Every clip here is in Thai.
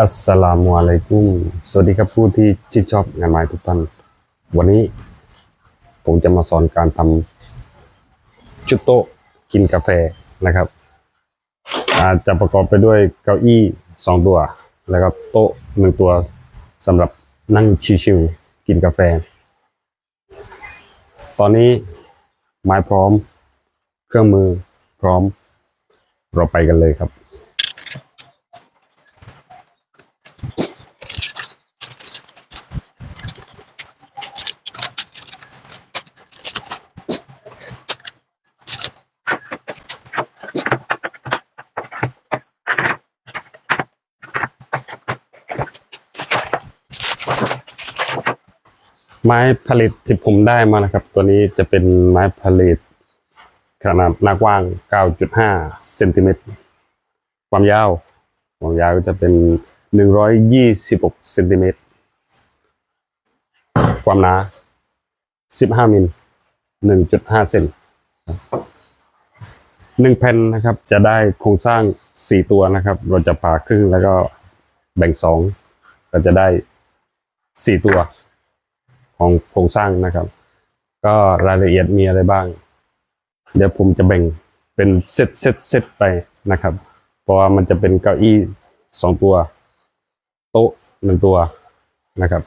อัสสลามุอะลัยกุม สวัสดีครับผู้ที่ชื่นชอบงานไม้ทุกท่าน วันนี้ผมจะมาสอนการทำชุดโต๊ะกินกาแฟนะครับอาจจะประกอบไปด้วยเก้าอี้สองตัวแล้วก็โต๊ะหนึ่งตัวสำหรับนั่งชิวๆกินกาแฟ ตอนนี้ไม้พร้อม เครื่องมือพร้อม เราไปกันเลยครับ ไม้ผลิตที่ผมได้มานะครับ ตัวนี้จะเป็นไม้ผลิต ขนาดหน้ากว้าง 9.5เซนติเมตรความยาวความยาวก็จะเป็น 126เซนติเมตรความหนา 15มิล1.5เซนหนึ่งแผ่นนะครับ จะได้โครงสร้าง 4 ตัวนะครับ เราจะผ่าครึ่งแล้วก็แบ่ง 2 ก็จะได้ 4 ตัว ของโครงสร้างนะครับ ก็รายละเอียดมีอะไรบ้าง เดี๋ยวผมจะแบ่งเป็นเซตเซตเซตไปนะครับ เพราะว่ามันจะเป็นเก้าอี้สองตัว โต๊ะหนึ่งตัวนะครับ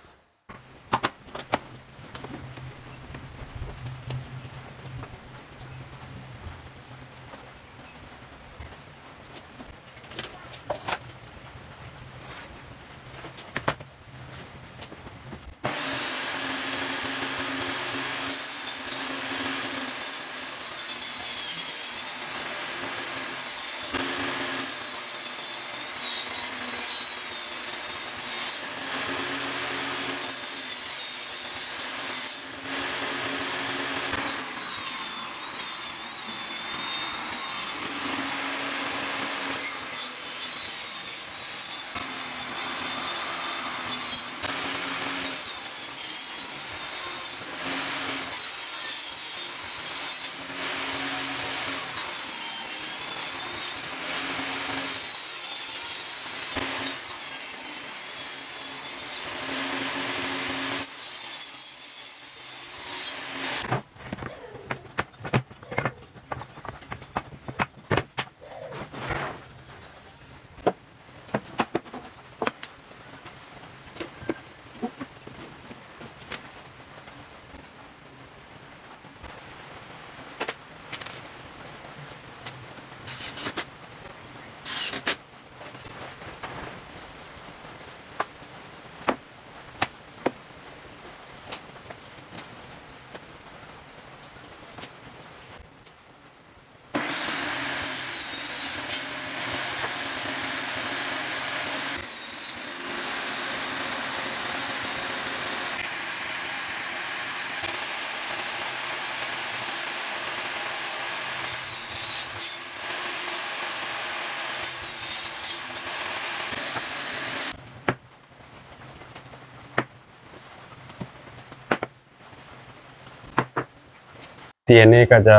เตียนนี่ก็จะ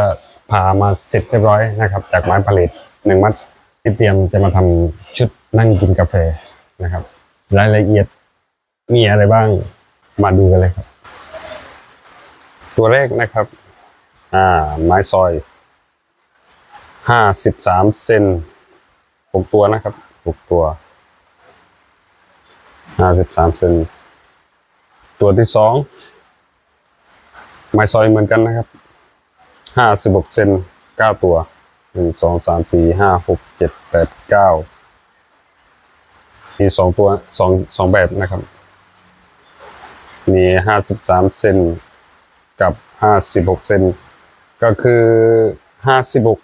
ผ่ามาเสร็จเรียบร้อยนะครับ จากไม้ผลิตหนึ่งมัดที่เตรียมจะมาทำชุดนั่งกินกาแฟนะครับ รายละเอียดมีอะไรบ้างมาดูกันเลยครับ ตัวแรกนะครับ อ่า ไม้ซอยห้าสิบสามเซนหกตัวนะครับหกตัวห้าสิบสามเซนตัวที่สองไม้ซอยเหมือนกันนะครับ ห้าสิบหกเซนเก้าตัวหนึ่งสองสามสี่ห้าหกเจ็ดแปดเก้ามีสองตัวสองสองแบบนะครับ มีห้าสิบสามเซนกับห้าสิบหกเซนก็คือห้าสิบหก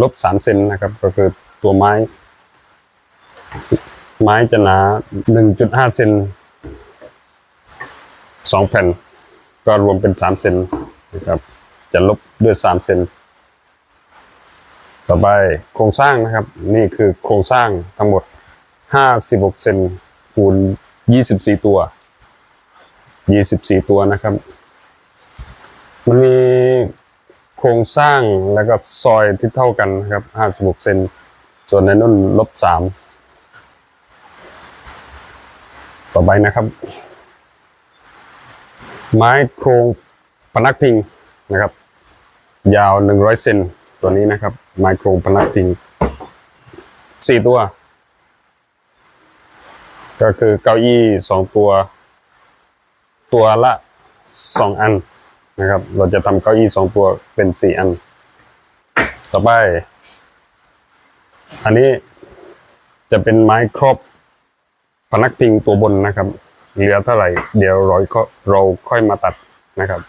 ลบสามเซนนะครับ ก็คือตัวไม้ ไม้จะหนาหนึ่งจุดห้าเซนสองแผ่น ก็รวมเป็นสามเซนนะครับ จะลบด้วยสามเซนต่อไปโครงสร้างนะครับ นี่คือโครงสร้างทั้งหมดห้าสิบหกเซนคูณยี่สิบสี่ตัวยี่สิบสี่ตัวนะครับ มันมีโครงสร้างแล้วก็ซอยที่เท่ากันนะครับห้าสิบหกเซนส่วนในนุ่นลบสามต่อไปนะครับ ไม้โครงพนักพิงนะครับ ยาวหนึ่งร้อยเซนตัวนี้นะครับ ไมโครพนักพิงสี่ตัว ก็คือเก้าอี้สองตัว ตัวละสองอันนะครับ เราจะทำเก้าอี้สองตัวเป็นสี่อัน ต่อไป อันนี้จะเป็นไม้ครอบพนักพิงตัวบนนะครับ เหลือเท่าไหร่ เดี๋ยวราก็เราค่อยมาตัดนะครับ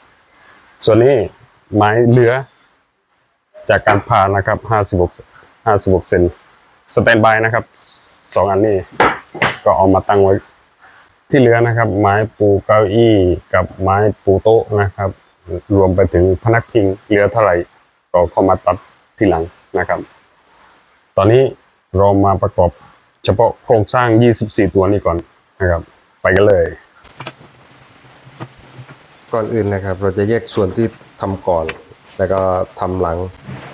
ส่วนนี้ ไม้เหลือ จากการผ่านะครับห้าสิบหกห้าสิบหกเซนสแตนบายนะครับสองอันนี้ก็เอามาตั้งไว้ ที่เหลือนะครับ ไม้ปูเก้าอี้กับไม้ปูโต๊ะนะครับ รวมไปถึงพนักพิงเหลือเท่าไหร่ก็เข้ามาตัดทีหลังนะครับ ตอนนี้เรามาประกอบเฉพาะโครงสร้าง 24 ตัวนี้ก่อนนะครับ ไปกันเลย ก่อนอื่นนะครับ เราจะแยกส่วนที่ ทำก่อน แล้วก็ทำหลัง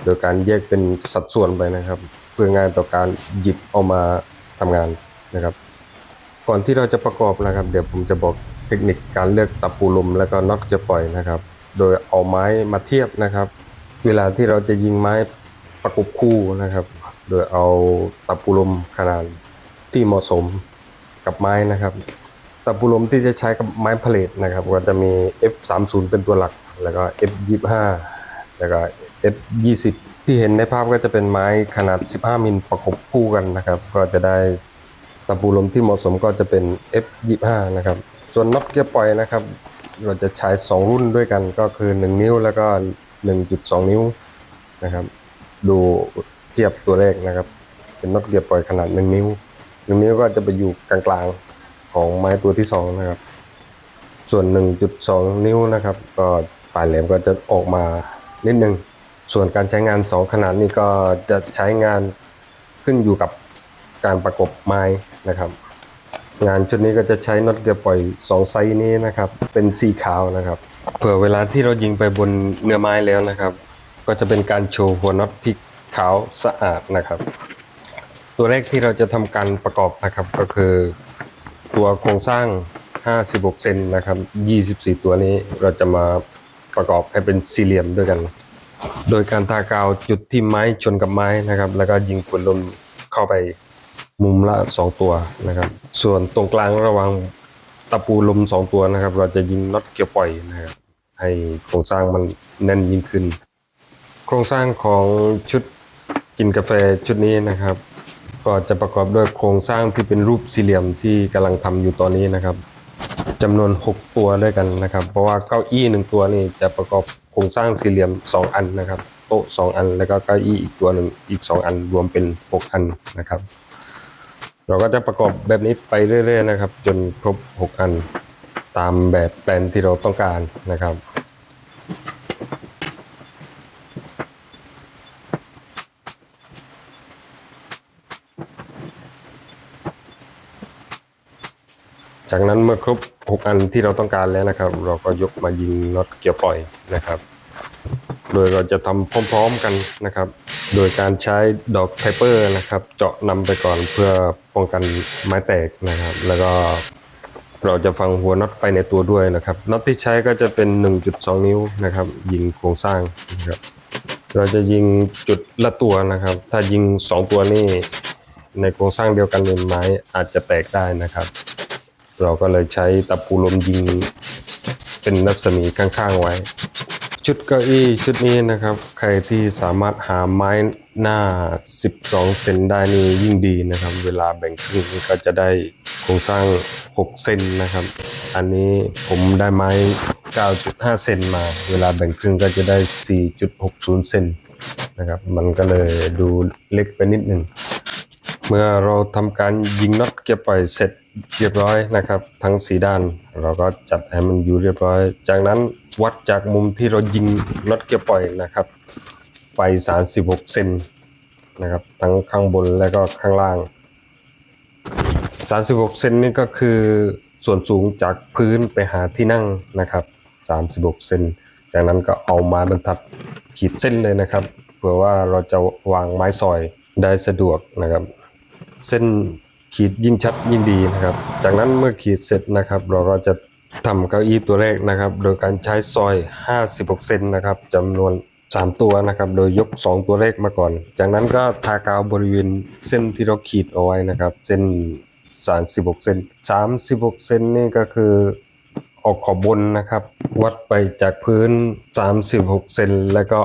โดยการแยกเป็นสัดส่วนไปนะครับ เพื่อง่ายต่อการหยิบเอามาทำงานนะครับ ก่อนที่เราจะประกอบนะครับ เดี๋ยวผมจะบอกเทคนิคการเลือกตะปูลมแล้วก็น็อตจะปล่อยนะครับ โดยเอาไม้มาเทียบนะครับ เวลาที่เราจะยิงไม้ประกบคู่นะครับ โดยเอาตะปูลมขนาดที่เหมาะสมกับไม้นะครับตะปูลมที่จะใช้กับไม้ผลิตนะครับ ก็จะมี F30 เป็นตัวหลัก แล้วก็ F25 แล้วก็ F20 ที่เห็นในภาพก็จะเป็นไม้ขนาด 15 มิลประกบคู่กันนะครับ ก็จะได้ตะปูลมที่เหมาะสมก็จะเป็น F25 นะครับ ส่วนน็อตเกียร์ปล่อยนะครับ เราจะใช้ 2 รุ่นด้วยกันก็คือ 1 นิ้วแล้วก็ 1.2 นิ้วนะครับ ดูเทียบตัวเลขนะครับ เป็นน็อตเกียร์ปล่อยขนาด 1 นิ้ว 1 นิ้วก็จะไปอยู่กลางๆของไม้ตัวที่ 2 นะครับ ส่วน 1.2 นิ้วนะครับ ก็ ปลายแหลมก็จะออกมานิดนึง ส่วนการใช้งาน 2 ขนาดนี้ก็จะใช้งานขึ้นอยู่กับการประกบไม้นะครับ งานชุดนี้ก็จะใช้น็อตเกียร์ปล่อย2ไซส์นี้นะครับ เป็นสีขาวนะครับเผื่อเวลาที่เรายิงไปบนเนื้อไม้แล้วนะครับ ก็จะเป็นการโชว์หัวน็อตที่ขาวสะอาดนะครับ ตัวแรกที่เราจะทำการประกอบนะครับก็คือตัวโครงสร้าง 56 เซนนะครับ 24 ตัวนี้เราจะมา ประกอบให้เป็นสี่เหลี่ยมด้วยกัน โดยการทากาวจุดที่ไม้ชนกับไม้นะครับ แล้วก็ยิงปืนลมเข้าไปมุมละ 2 ตัวนะครับ ส่วนตรงกลางระหว่างตะปูลม 2 ตัวนะครับ เราจะยิงน็อตเกี่ยวปล่อยนะครับให้โครงสร้างมันแน่นยิ่งขึ้น โครงสร้างของชุดกินกาแฟชุดนี้นะครับ ก็จะประกอบด้วยโครงสร้างที่เป็นรูปสี่เหลี่ยมที่กำลังทำอยู่ตอนนี้นะครับ จำนวน 6 ตัวด้วยกันนะครับ เพราะว่าเก้าอี้หนึ่งตัวนี่จะประกอบโครงสร้างสี่เหลี่ยม 2 อันนะครับ โต๊ะ 2 อัน แล้วก็เก้าอี้อีกตัวหนึ่งอีก 2 อันรวมเป็น 6 อันนะครับ เราก็จะประกอบแบบนี้ไปเรื่อยๆนะครับ จนครบ 6 อัน ตามแบบแปลนที่เราต้องการนะครับ จากนั้นเมื่อครบ 6 อันที่เราต้องการแล้วนะครับ เราก็ยกมายิงน็อตเกี่ยวปล่อยนะครับ โดยเราจะทำพร้อมๆกันนะครับ โดยการใช้ดอกไทเปอร์นะครับ เจาะนำไปก่อนเพื่อป้องกันไม้แตกนะครับ แล้วก็เราจะฟังหัวน็อตไปในตัวด้วยนะครับน็อตที่ใช้ก็จะเป็น 1.2 นิ้วนะครับ ยิงโครงสร้างนะครับเราจะยิงจุดละตัวนะครับ ถ้ายิง 2 ตัวนี่ในโครงสร้างเดียวกันเป็นไม้อาจจะแตกได้นะครับ เราก็เลยใช้ตะปูลมยิงเป็นรัศมีข้างๆไว้ ชุดเก้าอี้ชุดนี้นะครับ ใครที่สามารถหาไม้หน้า 12 เซนได้นี่ยิ่งดีนะครับ เวลาแบ่งครึ่งก็จะได้โครงสร้าง 6 เซนนะครับ อันนี้ผมได้ไม้ 9.5 เซนมา เวลาแบ่งครึ่งก็จะได้ 4.60 เซนนะครับ มันก็เลยดูเล็กไปนิดหนึ่ง เมื่อเราทำการยิงน็อตเกียร์ปล่อยเสร็จ เรียบร้อยนะครับ ทั้งสีด้าน เราก็จัดให้มันอยู่เรียบร้อย จากนั้นวัดจากมุมที่เรายิงน็อตเกียร์ปล่อยนะครับ ไป 36เซนนะครับ ทั้งข้างบนและก็ข้างล่าง 36เซนนี่ก็คือส่วนสูงจากพื้นไปหาที่นั่งนะครับ 36เซนจากนั้นก็เอาไม้บรรทัดขีดเส้นเลยนะครับเผื่อว่าเราจะวางไม้ซอยได้สะดวกนะครับ เส้น ขีดยิ่งชัดยิ่งดีนะครับ จากนั้นเมื่อขีดเสร็จนะครับ เราก็จะทำเก้าอี้ตัวแรกนะครับ โดยการใช้ซอย 56 เซนนะครับจำนวน 3 ตัวนะครับ โดยยก 2 ตัวเลขมาก่อน จากนั้นก็ทากาวบริเวณเส้นที่เราขีดเอาไว้นะครับ เส้น 36 เซน36 เซนนี่ก็คือออกขอบบนนะครับ วัดไปจากพื้น 36 เซนแล้วก็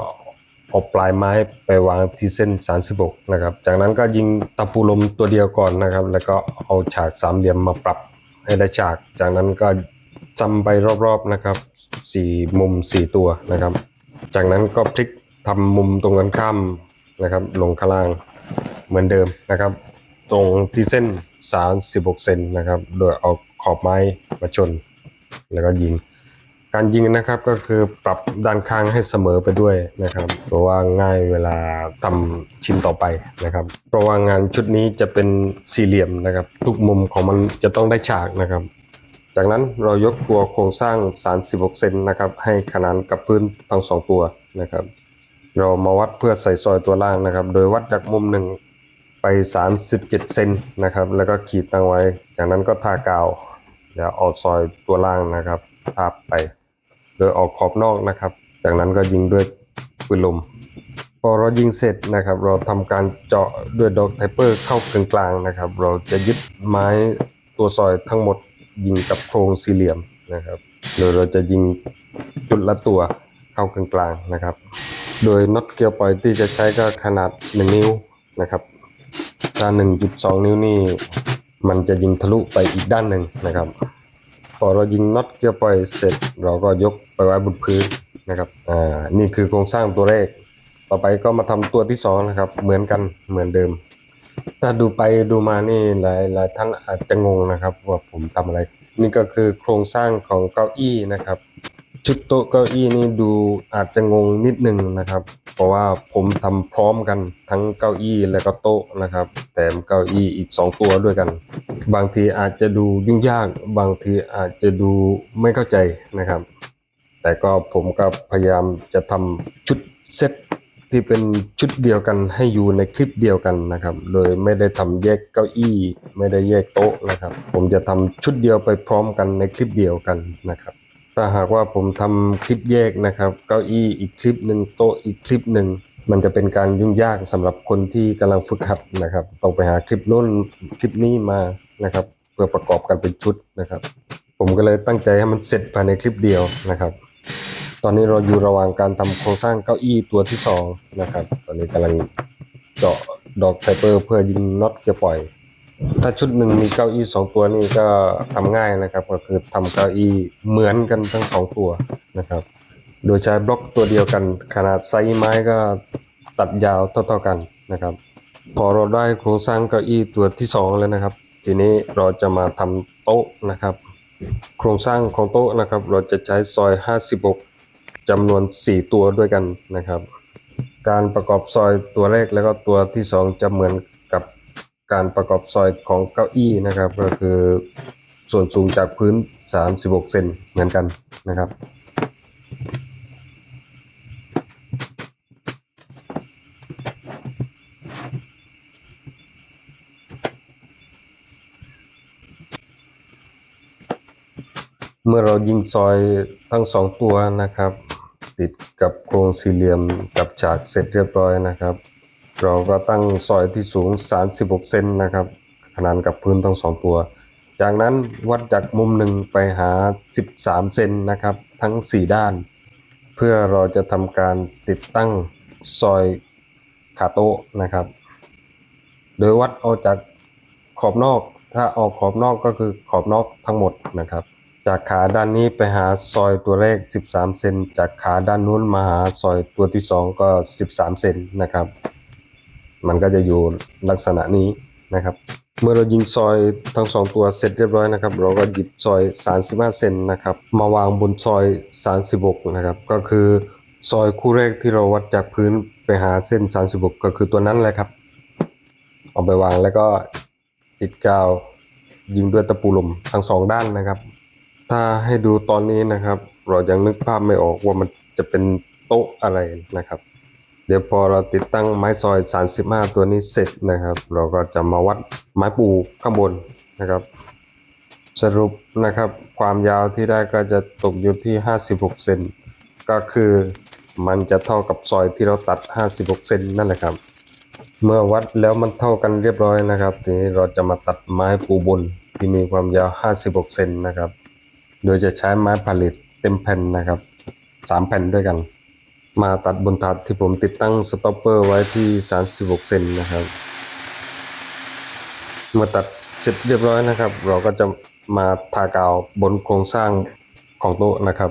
เอาปลายไม้ไปวางที่เส้น 36 นะครับ จากนั้นก็ยิงตะปูลมตัวเดียวก่อนนะครับ แล้วก็เอาฉากสามเหลี่ยมมาปรับให้ได้ฉาก จากนั้นก็จำไปรอบๆนะครับสี่มุมสี่ตัวนะครับ จากนั้นก็พลิกทำมุมตรงกันข้ามนะครับ ลงข้างล่างเหมือนเดิมนะครับ ตรงที่เส้น 36 เซนนะครับ โดยเอาขอบไม้มาชน แล้วก็ยิง การยิงนะครับก็คือปรับด้านข้างให้เสมอไปด้วยนะครับ เพราะว่าง่ายเวลาทำชิ้นต่อไปนะครับ เพราะว่างานชุดนี้จะเป็นสี่เหลี่ยมนะครับ ทุกมุมของมันจะต้องได้ฉากนะครับ จากนั้นเรายกตัวโครงสร้าง 36 เซนนะครับ ให้ขนานกับพื้นทั้งสองตัวนะครับ เรามาวัดเพื่อใส่ซอยตัวล่างนะครับ โดยวัดจากมุมหนึ่งไป 37 เซนนะครับ แล้วก็ขีดตั้งไว้ จากนั้นก็ทากาวแล้วเอาซอยตัวล่างนะครับทาบไป ดยออกขอบนอกนะครับ จากนั้นก็ยิงด้วยปืนลม พอเรายิงเสร็จนะครับ เราทำการเจาะด้วยดอกไทเปอร์เข้ากลางๆนะครับ เราจะยึดไม้ตัวซอยทั้งหมดยิงกับโครงสี่เหลี่ยมนะครับโดยเราจะยิงจุดละตัวเข้ากลางๆนะครับ โดยน็อตเกลียวปล่อยที่จะใช้ก็ขนาด 1 นิ้วนะครับถ้า1.2 นิ้วนี่มันจะยิงทะลุไปอีกด้านหนึ่งนะครับ พอเรายิงน็อตเกียร์ปล่อยเสร็จ เราก็ยกไปไว้บนพื้นนะครับอ่านี่คือโครงสร้างตัวแรก ต่อไปก็มาทำตัวที่สองนะครับเหมือนกันเหมือนเดิม ถ้าดูไปดูมานี่หลายหลายท่านอาจจะงงนะครับ ว่าผมทำอะไร นี่ก็คือโครงสร้างของเก้าอี้นะครับ ชุดโต๊ะเก้าอี้นี่ดูอาจจะงงนิดนึงนะครับ เพราะว่าผมทำพร้อมกันทั้งเก้าอี้และก็โต๊ะนะครับ แถมเก้าอี้อีกสองตัวด้วยกัน บางทีอาจจะดูยุ่งยาก บางทีอาจจะดูไม่เข้าใจนะครับ แต่ก็ผมก็พยายามจะทำชุดเซ็ตที่เป็นชุดเดียวกันให้อยู่ในคลิปเดียวกันนะครับ โดยไม่ได้ทำแยกเก้าอี้ ไม่ได้แยกโต๊ะนะครับ ผมจะทำชุดเดียวไปพร้อมกันในคลิปเดียวกันนะครับ ถ้าหากว่าผมทำคลิปแยกนะครับ เก้าอี้อีกคลิปหนึ่งโต๊ะอีกคลิปหนึ่งมันจะเป็นการยุ่งยากสำหรับคนที่กำลังฝึกหัดนะครับ ต้องไปหาคลิปนู้นคลิปนี้มานะครับ เพื่อประกอบกันเป็นชุดนะครับ ผมก็เลยตั้งใจให้มันเสร็จภายในคลิปเดียวนะครับ ตอนนี้เราอยู่ระหว่างการทำโครงสร้างเก้าอี้ตัวที่สองนะครับ ตอนนี้กำลังเจาะดอกไฟเปอร์เพื่อยิงน็อตเกียร์ปล่อย ถ้าชุดหนึ่งมีเก้าอี้สองตัวนี่ก็ทำง่ายนะครับ ก็คือทำเก้าอี้เหมือนกันทั้งสองตัวนะครับ โดยใช้บล็อกตัวเดียวกัน ขนาดไซส์ไม้ก็ตัดยาวเท่าๆกันนะครับ พอเราได้โครงสร้างเก้าอี้ตัวที่สองแล้วนะครับ ทีนี้เราจะมาทำโต๊ะนะครับ โครงสร้างของโต๊ะนะครับ เราจะใช้ซอย 56จำนวน 4 ตัวด้วยกันนะครับ การประกอบซอยตัวแรกแล้วก็ตัวที่สองจะเหมือน การประกอบซอยของเก้าอี้นะครับ ก็คือส่วนสูงจากพื้น 36 เซนเหมือนกันนะครับเมื่อเรายิงซอยทั้งสองตัวนะครับ ติดกับโครงสี่เหลี่ยมกับฉากเสร็จเรียบร้อยนะครับ เราก็ตั้งซอยที่สูง 36 เซนนะครับ ขนานกับพื้นทั้งสองตัว จากนั้นวัดจากมุมหนึ่งไปหา 13 เซนนะครับ ทั้ง 4 ด้าน เพื่อเราจะทำการติดตั้งซอยขาโต๊ะนะครับ โดยวัดเอาจากขอบนอก ถ้าออกขอบนอกก็คือขอบนอกทั้งหมดนะครับ จากขาด้านนี้ไปหาซอยตัวแรก 13 เซน จากขาด้านนู้นมาหาซอยตัวที่ 2 ก็ 13 เซนนะครับ มันก็จะอยู่ลักษณะนี้นะครับ เมื่อเรายิงซอยทั้งสองตัวเสร็จเรียบร้อยนะครับ เราก็หยิบซอย 35 เซนนะครับ มาวางบนซอย 36 นะครับ ก็คือซอยคู่แรกที่เราวัดจากพื้นไปหาเส้น 36 ก็คือตัวนั้นแหละครับ เอาไปวางแล้วก็ติดกาวยิงด้วยตะปูลมทั้งสองด้านนะครับ ถ้าให้ดูตอนนี้นะครับ เรายังนึกภาพไม่ออกว่ามันจะเป็นโต๊ะอะไรนะครับ เดี๋ยวพอเราติดตั้งไม้ซอย 35 ตัวนี้เสร็จนะครับ เราก็จะมาวัดไม้ปูข้างบนนะครับ สรุปนะครับความยาวที่ได้ก็จะตกอยู่ที่ 56 เซนก็คือมันจะเท่ากับซอยที่เราตัด 56 เซนนั่นแหละครับ เมื่อวัดแล้วมันเท่ากันเรียบร้อยนะครับ ทีนี้เราจะมาตัดไม้ปูบนที่มีความยาว 56 เซนนะครับ โดยจะใช้ไม้ผลิตเต็มแผ่นนะครับ 3 แผ่นด้วยกัน มาตัดบนถาดที่ผมติดตั้งสต็อปเปอร์ไว้ที่ 36 เซนนะครับเมื่อตัดเสร็จเรียบร้อยนะครับ เราก็จะมาทากาวบนโครงสร้างของโต๊ะนะครับ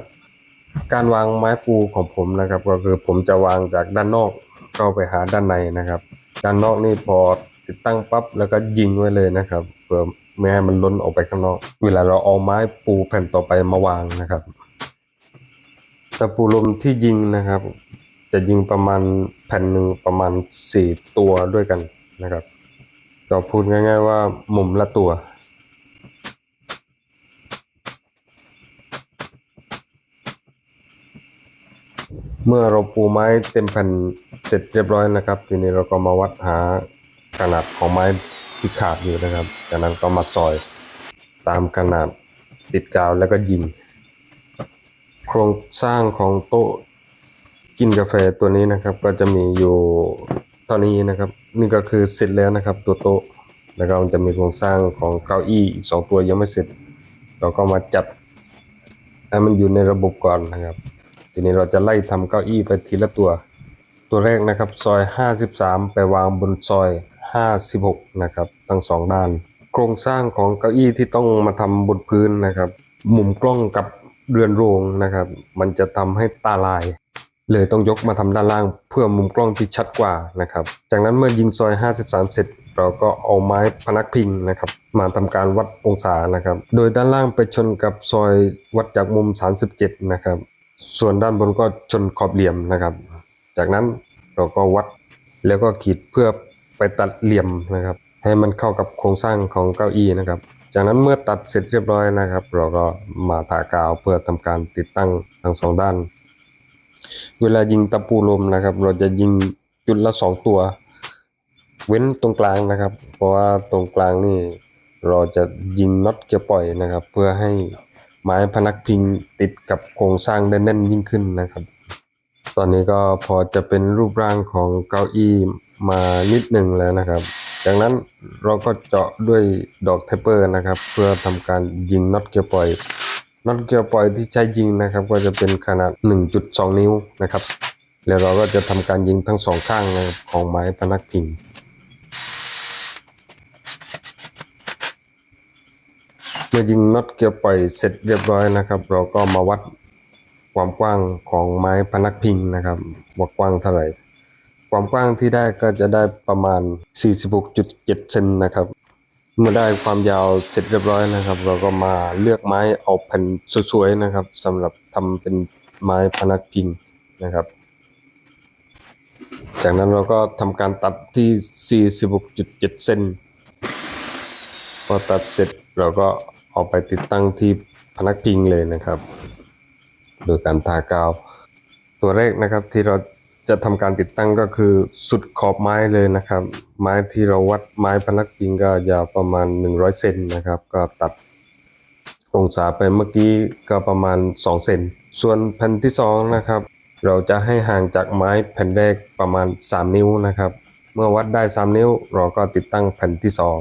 การวางไม้ปูของผมนะครับ ก็คือผมจะวางจากด้านนอกเข้าไปหาด้านในนะครับ ด้านนอกนี่พอติดตั้งปั๊บแล้วก็ยิงไว้เลยนะครับเพื่อไม่ให้มันล้นออกไปข้างนอก เวลาเราเอาไม้ปูแผ่นต่อไปมาวางนะครับ ตะปูลมที่ยิงนะครับ จะยิงประมาณแผ่นหนึ่งประมาณสี่ตัวด้วยกันนะครับ ก็พูดง่าย ๆ ว่ามุมละตัวเมื่อเราปูไม้เต็มแผ่นเสร็จเรียบร้อยนะครับ ทีนี้เราก็มาวัดหาขนาดของไม้ที่ขาดอยู่นะครับ จากนั้นก็มาซอยตามขนาดติดกาวแล้วก็ยิง โครงสร้างของโต๊ะกินกาแฟตัวนี้นะครับ ก็จะมีอยู่เท่านี้นะครับ นี่ก็คือเสร็จแล้วนะครับ ตัวโต๊ะแล้วก็มันจะมีโครงสร้างของเก้าอี้อีกสองตัวยังไม่เสร็จ เราก็มาจัดให้มันอยู่ในระบบก่อนนะครับ ทีนี้เราจะไล่ทำเก้าอี้ไปทีละตัว ตัวแรกนะครับ ซอย 53 ไปวางบนซอย 56 นะครับ ทั้งสองด้าน โครงสร้างของเก้าอี้ที่ต้องมาทำบนพื้นนะครับ มุมกล้องกับ เรือนโรงนะครับ มันจะทำให้ตาลาย เลยต้องยกมาทำด้านล่างเพื่อมุมกล้องที่ชัดกว่านะครับ จากนั้นเมื่อยิงซอย 53 เสร็จ เราก็เอาไม้พนักพิงนะครับ มาทำการวัดองศานะครับ โดยด้านล่างไปชนกับซอยวัดจากมุม 37 นะครับ ส่วนด้านบนก็ชนขอบเหลี่ยมนะครับ จากนั้นเราก็วัดแล้วก็ขีดเพื่อไปตัดเหลี่ยมนะครับ ให้มันเข้ากับโครงสร้างของเก้าอี้นะครับ จากนั้นเมื่อตัดเสร็จเรียบร้อยนะครับ เราก็มาทากาวเพื่อทำการติดตั้งทั้งสองด้าน เวลายิงตะปูลมนะครับ เราจะยิงจุดละสองตัว เว้นตรงกลางนะครับ เพราะว่าตรงกลางนี่เราจะยิงน็อตเกียร์ปล่อยนะครับ เพื่อให้ไม้พนักพิงติดกับโครงสร้างได้แน่นยิ่งขึ้นนะครับ ตอนนี้ก็พอจะเป็นรูปร่างของเก้าอี้มานิดหนึ่งแล้วนะครับ จากนั้นเราก็เจาะด้วยดอกเทปเปอร์นะครับ เพื่อทำการยิงน็อตเกียร์ปล่อยน็อตเกียร์ปล่อยที่ใช้ยิงนะครับ ก็จะเป็นขนาด 1.2 นิ้วนะครับ แล้วเราก็จะทำการยิงทั้งสองข้างนะของไม้พนักพิงเมื่อยิงน็อตเกียร์ปล่อยเสร็จเรียบร้อยนะครับ เราก็มาวัดความกว้างของไม้พนักพิงนะครับว่ากว้างเท่าไหร่ ความกว้างที่ได้ก็จะได้ประมาณ 46.7 เซนนะครับ เมื่อได้ความยาวเสร็จเรียบร้อยนะครับ เราก็มาเลือกไม้เอาแผ่นสวยๆนะครับสำหรับทำเป็นไม้พนักพิงนะครับ จากนั้นเราก็ทำการตัดที่ 46.7 เซนพอตัดเสร็จเราก็เอาไปติดตั้งที่พนักพิงเลยนะครับ โดยการทากาวตัวแรกนะครับที่เรา จะทำการติดตั้งก็คือสุดขอบไม้เลยนะครับ ไม้ที่เราวัดไม้พนักพิงก็ยาวประมาณ 100เซนนะครับ ก็ตัดองศาไปเมื่อกี้ก็ประมาณ 2 เซนส่วนแผ่นที่สองนะครับเราจะให้ห่างจากไม้แผ่นแรกประมาณ 3 นิ้วนะครับ เมื่อวัดได้ 3 นิ้ว เราก็ติดตั้งแผ่นที่สอง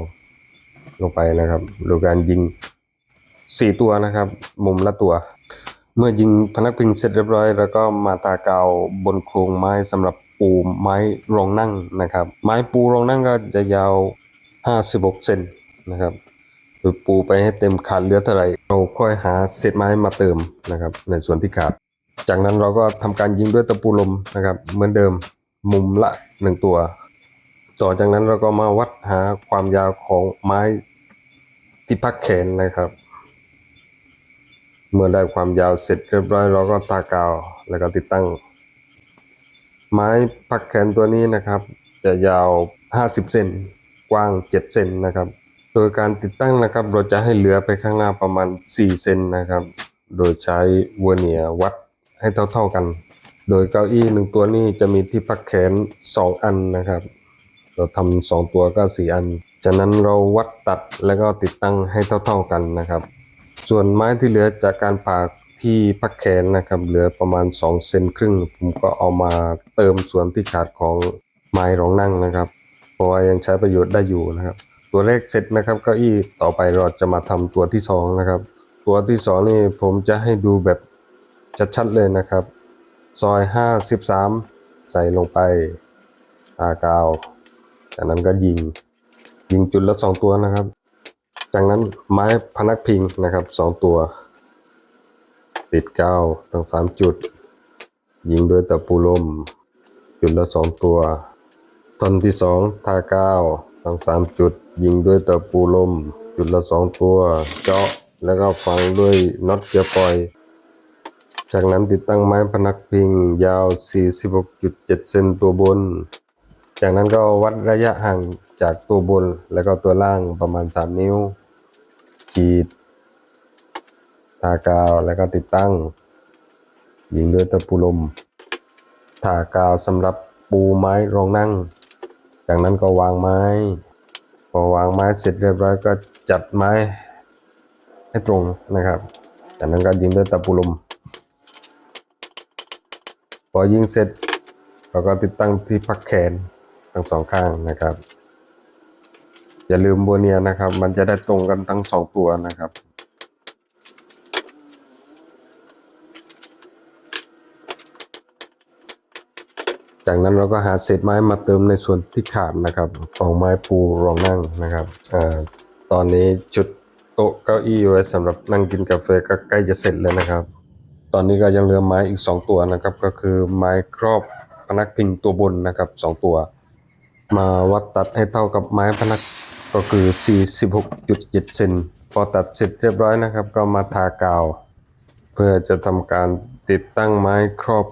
ลงไปนะครับโดยการยิง 4 ตัวนะครับ มุมละตัว เมื่อยิงพนักพิงเสร็จเรียบร้อย แล้วก็มาตากาวบนโครงไม้สำหรับปูไม้รองนั่งนะครับ ไม้ปูรองนั่งก็จะยาว 56 เซนนะครับโดยปูไปให้เต็มขาดเหลือเท่าไหร่เราค่อยหาเศษไม้มาเติมนะครับ ในส่วนที่ขาด จากนั้นเราก็ทำการยิงด้วยตะปูลมนะครับ เหมือนเดิมมุมละ 1 ตัว ต่อจากนั้นเราก็มาวัดหาความยาวของไม้ที่พักแขนนะครับ เมื่อได้ความยาวเสร็จเรียบร้อยเราก็ตากาวแล้วก็ติดตั้ง ไม้พักแขนตัวนี้นะครับ จะยาว 50 เซนกว้าง 7 เซนนะครับ โดยการติดตั้งนะครับ เราจะให้เหลือไปข้างหน้าประมาณ 4 เซนนะครับ โดยใช้เวอร์เนียวัดให้เท่าๆกัน โดยเก้าอี้หนึ่งตัวนี้จะมีที่พักแขนสองอันนะครับ เราทำสองตัวก็สี่อัน จากนั้นเราวัดตัดแล้วก็ติดตั้งให้เท่าๆกันนะครับ ส่วนไม้ที่เหลือจากการผ่าที่พักแขนนะครับ เหลือประมาณ2เซนครึ่ง ผมก็เอามาเติมส่วนที่ขาดของไม้รองนั่งนะครับ เพราะว่ายังใช้ประโยชน์ได้อยู่นะครับ ตัวแรกเสร็จนะครับเก้าอี้ต่อไปเราจะมาทำตัวที่สองนะครับ ตัวที่สองนี่ผมจะให้ดูแบบชัดๆเลยนะครับ ซอย 53 ใส่ลงไปตากาว จากนั้นก็ยิง ยิงจุดละสองตัวนะครับ จากนั้นไม้พนักพิงนะครับสองตัวติดกาวทั้งสามจุด ยิงด้วยตะปูลม จุดละสองตัวท่อนที่สองทากาวทั้งสามจุด ยิงด้วยตะปูลม จุดละสองตัว เจาะแล้วก็ฝังด้วยน็อตเกียร์ปล่อย จากนั้นติดตั้งไม้พนักพิงยาว 46.7 เซนตัวบน จากนั้นก็วัดระยะห่างจากตัวบนแล้วก็ตัวล่างประมาณ 3 นิ้ว ขีดทากาวแล้วก็ติดตั้ง ยิงด้วยตะปูลมทากาวสำหรับปูไม้รองนั่ง จากนั้นก็วางไม้ พอวางไม้เสร็จเรียบร้อยก็จัดไม้ให้ตรงนะครับ จากนั้นก็ยิงด้วยตะปูลม พอยิงเสร็จเราก็ติดตั้งที่พักแขนทั้งสองข้างนะครับ อย่าลืมโบเนียนะครับ มันจะได้ตรงกันทั้งสองตัวนะครับจากนั้นเราก็หาเศษไม้มาเติมในส่วนที่ขาดนะครับของไม้ปูรองนั่งนะครับอตอนนี้จุดโต๊ะเก้าอี้ไว้สำหรับนั่งกินกาแฟก็ใกล้จะเสร็จแล้วนะครับ ตอนนี้ก็ยังเหลือไม้อีก 2 ตัวนะครับ ก็คือไม้ครอบพนักพิงตัวบนนะครับ 2 ตัว มาวัดตัดให้เท่ากับไม้พนัก ก็คือ 46.7 เซนพอตัดเสร็จเรียบร้อยนะครับ ก็มาทากาว เพื่อจะทำการติดตั้งไม้ครอบ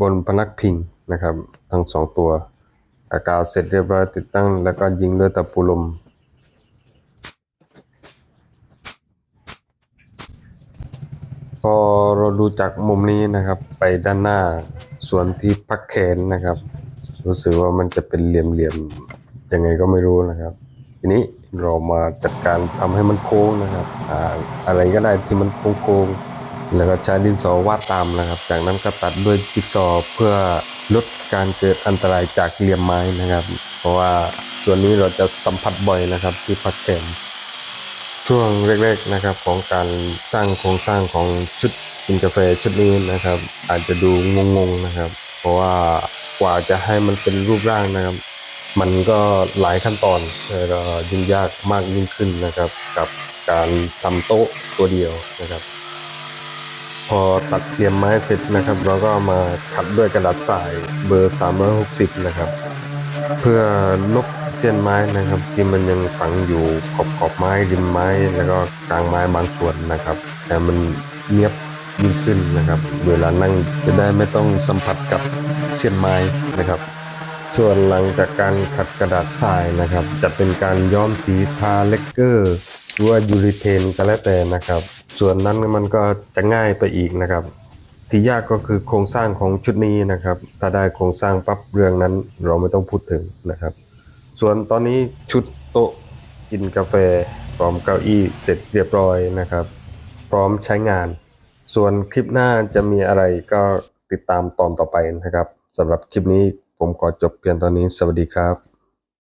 บนพนักพิงนะครับ ทั้งสองตัวทากาวเสร็จเรียบร้อยติดตั้ง แล้วก็ยิงด้วยตะปูลมพอเราดูจากมุมนี้นะครับ ไปด้านหน้าส่วนที่พักแขนนะครับ รู้สึกว่ามันจะเป็นเหลี่ยมๆยังไงก็ไม่รู้นะครับ ทีนี้เรามาจัดการทำให้มันโค้งนะครับอ่าอะไรก็ได้ที่มันโค้งๆแล้วก็ใช้ดินสอวาดตามนะครับ จากนั้นก็ตัดด้วยจิ๊กซอเพื่อลดการเกิดอันตรายจากเหลี่ยมไม้นะครับ เพราะว่าส่วนนี้เราจะสัมผัสบ่อยนะครับที่พักแขนช่วงแรกๆนะครับของการสร้างโครงสร้างของชุดกินกาแฟชุดนี้นะครับ อาจจะดูงงๆนะครับ เพราะว่ากว่าจะให้มันเป็นรูปร่างนะครับ มันก็หลายขั้นตอนแล้วก็ยุ่งยากมากยิ่งขึ้นนะครับ กับการทำโต๊ะตัวเดียวนะครับ พอตัดเตรียมไม้เสร็จนะครับ เราก็มาขัดด้วยกระดาษทรายเบอร์ 360 นะครับ เพื่อลบเส้นไม้นะครับ ที่มันยังฝังอยู่ขอบขอบไม้ริมไม้แล้วก็กลางไม้บางส่วนนะครับ แต่มันเนียบยิ่งขึ้นนะครับ เวลานั่งจะได้ไม่ต้องสัมผัสกับเส้นไม้นะครับ ส่วนหลังจากการขัดกระดาษทรายนะครับ จะเป็นการย้อมสีทาเลกเกอร์หรือว่ายูริเทนก็แล้วแต่นะครับ ส่วนนั้นมันก็จะง่ายไปอีกนะครับ ที่ยากก็คือโครงสร้างของชุดนี้นะครับ ถ้าได้โครงสร้างปั๊บเรื่องนั้นเราไม่ต้องพูดถึงนะครับ ส่วนตอนนี้ชุดโต๊ะกินกาแฟพร้อมเก้าอี้เสร็จเรียบร้อยนะครับ พร้อมใช้งาน ส่วนคลิปหน้าจะมีอะไรก็ติดตามตอนต่อไปนะครับสำหรับคลิปนี้ ผมขอจบเพียงตอนนี้สวัสดีครับ